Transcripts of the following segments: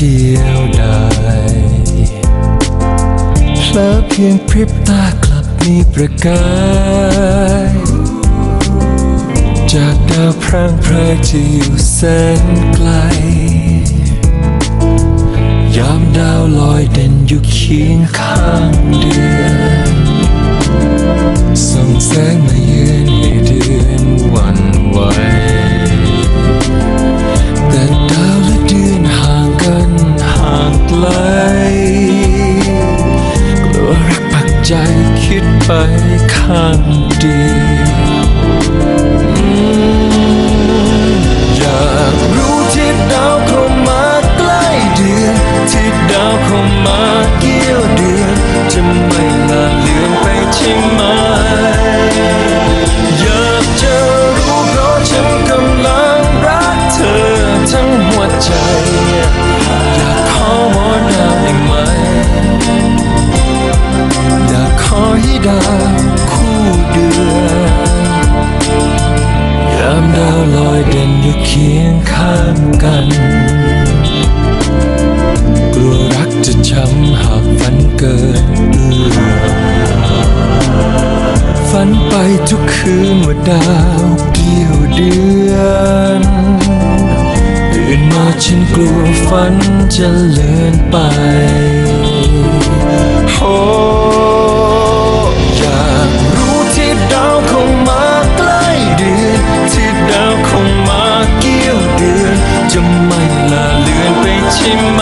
เดียวดายเพลอเพียงพริบตากลับมีประกาย จากดาวพรางพรายที่อยู่แสนไกล ยามดาวลอยเด่นอยู่เคียงข้างเดือน ใจคิดไปข้างเดียวอืมอยากรู้ที่ดาวเข้ามาใกล้เดือนที่ดาวเข้ามาเกี่ยวเดือนจะไม่ลาเลือนไปใช่ไหมอยากจะรู้เพราะฉันกำลังรักเธอทั้งหัวใจ ฝันไปทุกคืนว่าดาวเกี่ยวเดือนตื่นมาฉันกลัวฝันจะเลือนไปโอ้อยากรู้ที่ดาวเข้ามาใกล้เดือนที่ดาวเข้ามาเกี่ยวเดือนจะไม่ลาเลือนไปใช่ไหม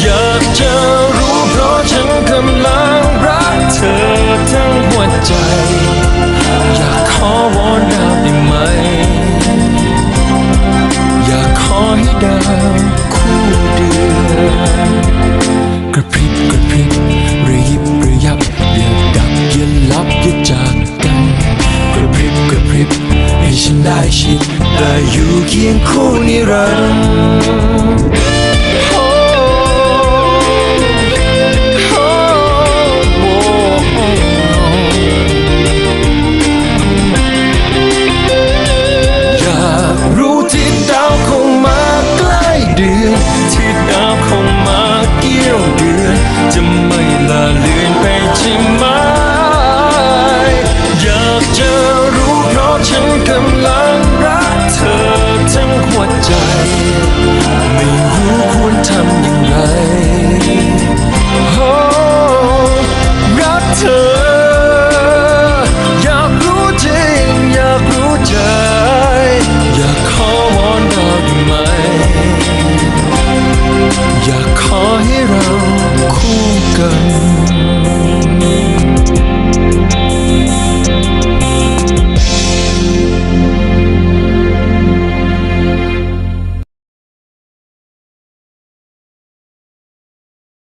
อยากจะรู้เพราะฉันกำลัง ใจ อยากขอวอนดาวได้ไหม อยากขอให้ดาวคู่เดือนกระพริบกระพริบระยิบระยับ อย่าดับอย่าลับอย่าจากกัน กระพริบกระพริบให้ฉันได้ชิดได้อยู่เคียงคู่นิรันดร์